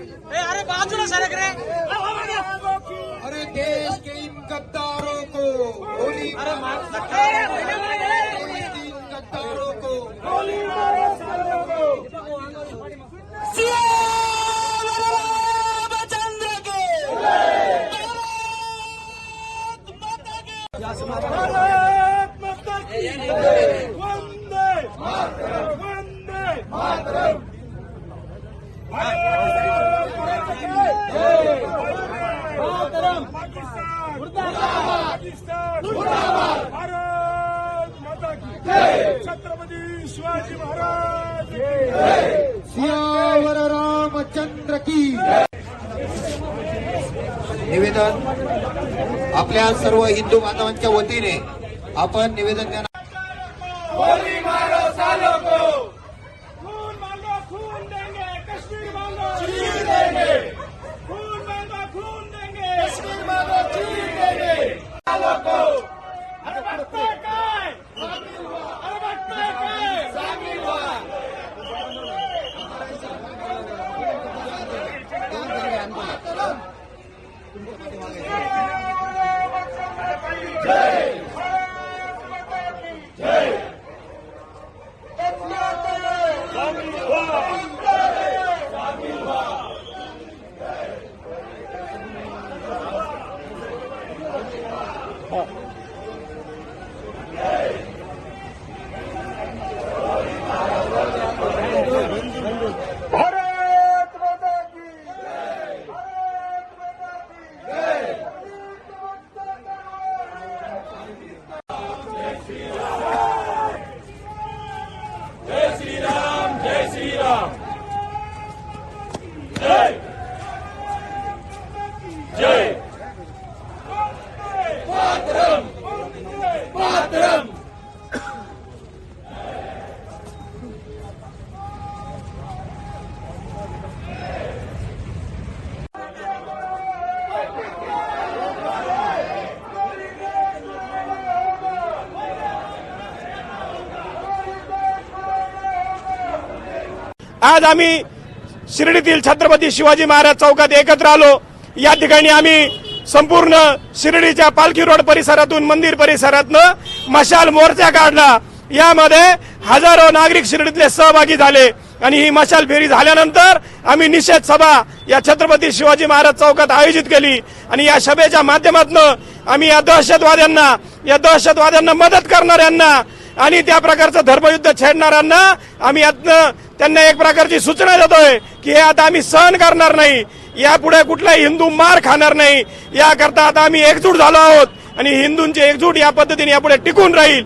अरे बाजू ना सरक रहे। अरे देश के इन गद्दारों को होली अरे इन गद्दारों को। होली चंद्र के। भारत माता की छत्रपती शिवाजी महाराज की सियावर रामचंद्र की निवेदन आपल्या सर्व हिंदू बांधवांच्या वतीने आपण निवेदन देणार भारत माता की भारत माता आज आम्ही शिर्डीतील छत्रपती शिवाजी महाराज चौकात एकत्र आलो. या ठिकाणी आम्ही संपूर्ण शिर्डीच्या पालखी रोड परिसरातून मंदिर परिसरातनं मशाल मोर्चा काढला. यामध्ये हजारो नागरिक शिर्डीतले सहभागी झाले आणि ही मशाल फेरी झाल्यानंतर आम्ही निषेध सभा या छत्रपती शिवाजी महाराज चौकात आयोजित केली. आणि या सभेच्या माध्यमातून आम्ही या दहशतवाद्यांना या दहशतवाद्यांना मदत करणाऱ्यांना आणि त्या प्रकारचं धर्मयुद्ध छेडणाऱ्यांना आम्ही यातनं त्यांना एक प्रकारची सूचना देतोय की हे आता आम्ही सहन करणार नाही. यापुढे कुठलाही हिंदू मार खाणार नाही. याकरता आता आम्ही एकजूट झालो आहोत आणि हिंदूंची एकजूट या पद्धतीने यापुढे टिकून राहील.